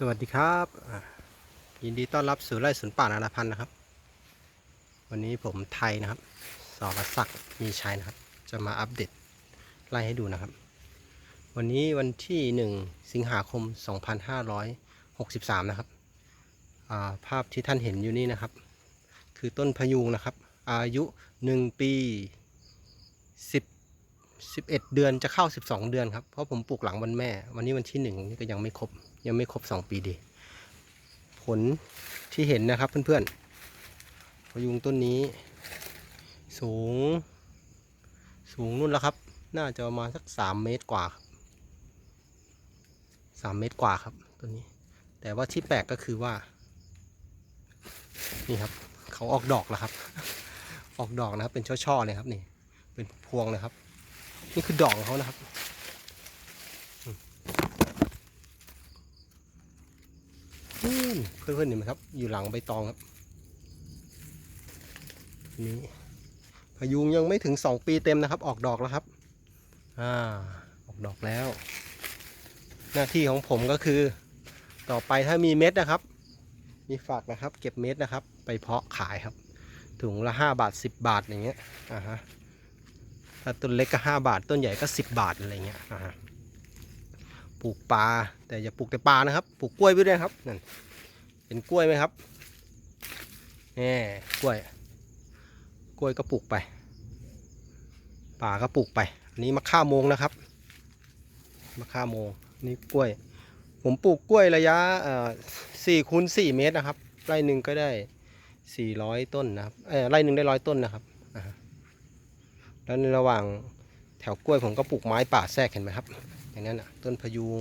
สวัสดีครับ ยินดีต้อนรับสู่ไร่สวนป่านาราพันธ์นะครับ วันนี้ผมไทยนะครับสรศักดิ์มีชัยนะครับ จะมาอัปเดตไล่ให้ดูนะครับ วันนี้วันที่ 1 สิงหาคม 2563 นะครับาภาพที่ท่านเห็นอยู่นี่นะครับ คือต้นพยูงนะครับ อายุ 1 ปี 10 11เดือนจะเข้า12เดือนครับ เพราะผมปลูกหลังวันแม่ วันนี้วันที่1นี่ก็ยังไม่ครบ ยังไม่ครบ2ปีดี ผลที่เห็นนะครับเพื่อนๆพยุงต้นนี้ สูง สูงนู่นแล้วครับ น่าจะประมาณสัก3เมตรกว่าครับ3เมตรกว่าครับต้นนี้ แต่ว่าที่แปลกก็คือว่า นี่ครับ เขาออกดอกแล้วครับ ออกดอกนะครับ เป็นช่อๆเลยครับนี่ เป็นพวงเลยครับ นี่คือดอกของเขานะครับนู่นเพื่อนๆเห็นไหมครับ อยู่หลังใบตองครับ นี่พายุงยังไม่ถึงสองปีเต็มนะครับ ออกดอกแล้วครับ อ่า ออกดอกแล้ว หน้าที่ของผมก็คือ ต่อไปถ้ามีเม็ดนะครับ มีฝักนะครับ เก็บเม็ดนะครับ ไปเพาะขายครับ ถุงละห้าบาทสิบบาทอย่างเงี้ย อ่าฮะ ถ้าต้นเล็กก็ห้าบาท ต้นใหญ่ก็สิบบาทอะไรเงี้ยอ่าฮะปลูกปลาแต่อย่าปลูกแต่ปลานะครับ ปลูกกล้วยไปด้วยครับนั่นเห็นกล้วยไหมครับแน่กล้วย กล้วยก็ปลูกไปป่าก็ปลูกไป อันนี้มะข่าโมงนะครับมะข่าโมงนี่กล้วย ผมปลูกกล้วยระยะสี่คูณสี่เมตรนะครับไร่หนึ่งก็ได้สี่ร้อยต้นนะครับเออไร่หนึ่งได้ร้อยต้นนะครับ แล้วในระหว่างแถวกล้วยผมก็ปลูกไม้ป่าแทรกเห็นไหมครับอย่างนั้นอะต้นพยูง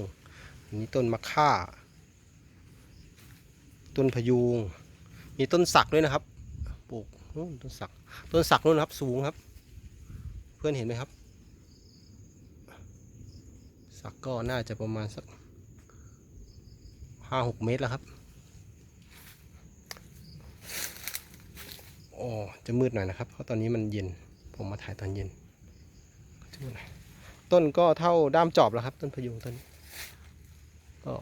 นี้ต้นมะค่า ต้นพยูง มีต้นสักด้วยนะครับ ปลูกนู่นต้นสัก ต้นสักนู่นะครับ สูงครับ เพื่อนเห็นไหมครับ สักก็น่าจะประมาณสักห้าหกเมตรแล้วครับโอ้จะมืดหน่อยนะครับ เพราะตอนนี้มันเย็น ผมมาถ่ายตอนเย็นจะมืดหน่อยต้นก็เท่าด้ามจอบแล้วครับ ต้นพะยุงต้นนี้ก็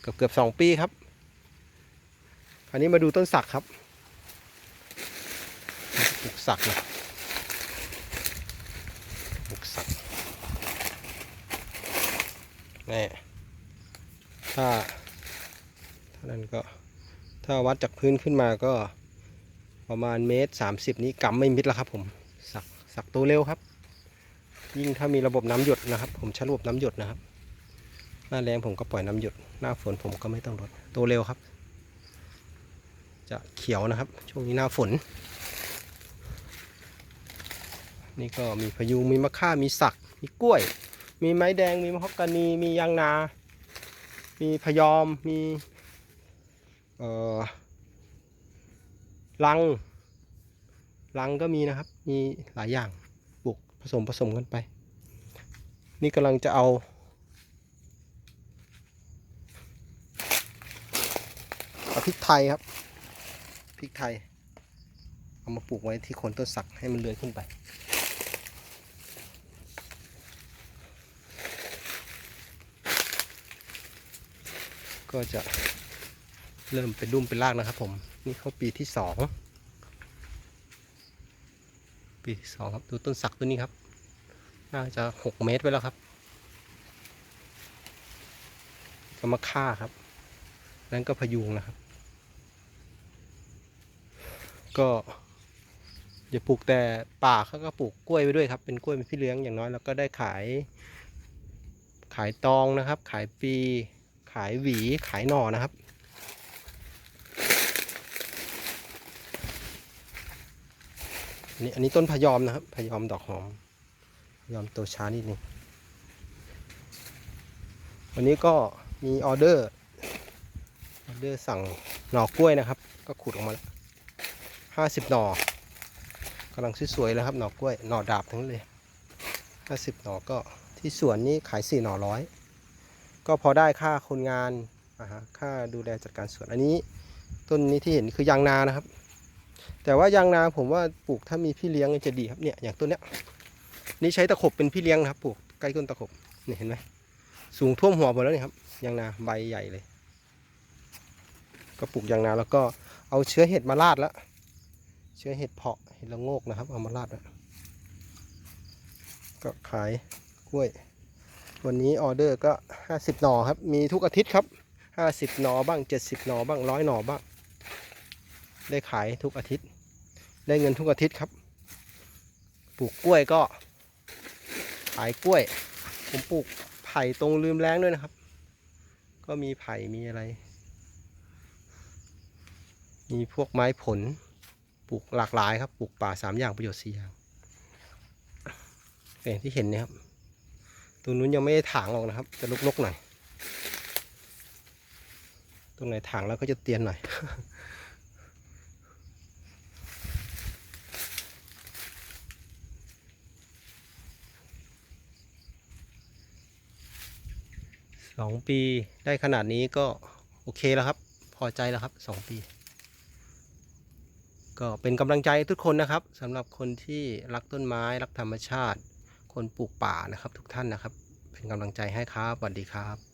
เกือบเกือบสองปีครับคราวนี้มาดูต้นสักครับปลูกสักนะปลูกสักแน่ถ้าถ้านั้นก็ถ้าวัดจากพื้นขึ้นมาก็ประมาณเมตรสามสิบนี้กำไม่มิดแล้วครับผม สักตัวเร็วครับ ยิ่งถ้ามีระบบน้ำหยดนะครับ ผมใช้ระบบน้ำหยดนะครับ หน้าแรงผมก็ปล่อยน้ำหยด หน้าฝนผมก็ไม่ต้องรดโตเร็วครับ จะเขียวนะครับ ช่วงนี้หน้าฝน นี่ก็มีพะยูงมีมะข่ามีสัก มีกล้วย มีไม้แดงมีมะฮอกกานีมียางนา มีพยอมมีเอ่อลัง ลังก็มีนะครับ มีหลายอย่างปลูกผสมผสมกันไป นี่กำลังจะเอา เอาพริกไทยครับพริกไทย เอามาปลูกไว้ที่โคนต้นสักให้มันเลื้อยขึ้นไปก็จะเริ่มเป็นรุ่มเป็นรากนะครับผม นี่เขาปีที่สอง ปีสองครับดูต้นสักตัวนี้ครับ น่าจะหกเมตรไปแล้วครับก็มาฆ่าครับ นั่นก็พยุงนะครับ ก็อย่าปลูกแต่ป่าเขาก็ปลูกกล้วยไปด้วยครับ เป็นกล้วยเป็นพี่เลี้ยงอย่างน้อยเราก็ได้ขาย ขายตองนะครับ ขายปี ขายหวี ขายหน่อนะครับ อันนี้อันนี้ต้นพยอมนะครับพยอมดอกหอมพยอมโตช้านิดนึงวันนี้ก็มีออเดอร์ออเดอร์สั่งหน่อกล้วยนะครับ ก็ขุดออกมาแล้วห้าสิบหน่อกำลังสวยๆแล้วครับหน่อกล้วยหน่อดาบทั้งเลยห้าสิบหน่อก็ที่สวนนี้ขายสี่หน่อร้อยก็พอได้ค่าคนงานค่าดูแลจัดการสวนอันนี้ ต้นนี้ที่เห็นคือยางนานะครับ แต่ว่ายางนาผมว่าปลูกถ้ามีพี่เลี้ยงจะดีครับเนี่ยอย่างต้นเนี้ยนี่ใช้ตะขบเป็นพี่เลี้ยงนะครับปลูกใกล้ต้นตะขบนี่เห็นไหมสูงท่วมหัวหมดแล้วนี่ครับยางนาใบใหญ่เลย ก็ปลูกยางนาแล้วก็เอาเชื้อเห็ดมาราดแล้วเชื้อเห็ดเพาะเห็ดละโงกนะครับ เอามาราดแล้วก็ขายกล้วย วันนี้ออเดอร์ก็ 50 หน่อครับ มีทุกอาทิตย์ครับ 50 หน่อบ้าง 70 หน่อบ้างร้อยหน่อบ้าง ได้ขายทุกอาทิตย์ ได้เงินทุกอาทิตย์ครับ ปลูกกล้วยก็ ขายกล้วย ผมปลูกไผ่ตรงลืมแรงด้วยนะครับ ก็มีไผ่มีอะไร มีพวกไม้ผล ปลูกหลากหลายครับ ปลูกป่าสามอย่างประโยชน์สี่อย่างอย่างที่เห็นเนี่ยครับตรงนู้นยังไม่ได้ถางออกนะครับ จะลกๆหน่อย ตรงไหนถางแล้วก็จะเตียนหน่อย สองปีได้ขนาดนี้ก็โอเคแล้วครับ พอใจแล้วครับสองปี ก็เป็นกำลังใจทุกคนนะครับสำหรับคนที่รักต้นไม้รักธรรมชาติ คนปลูกป่านะครับ ทุกท่านนะครับ เป็นกำลังใจให้ครับสวัสดีครับ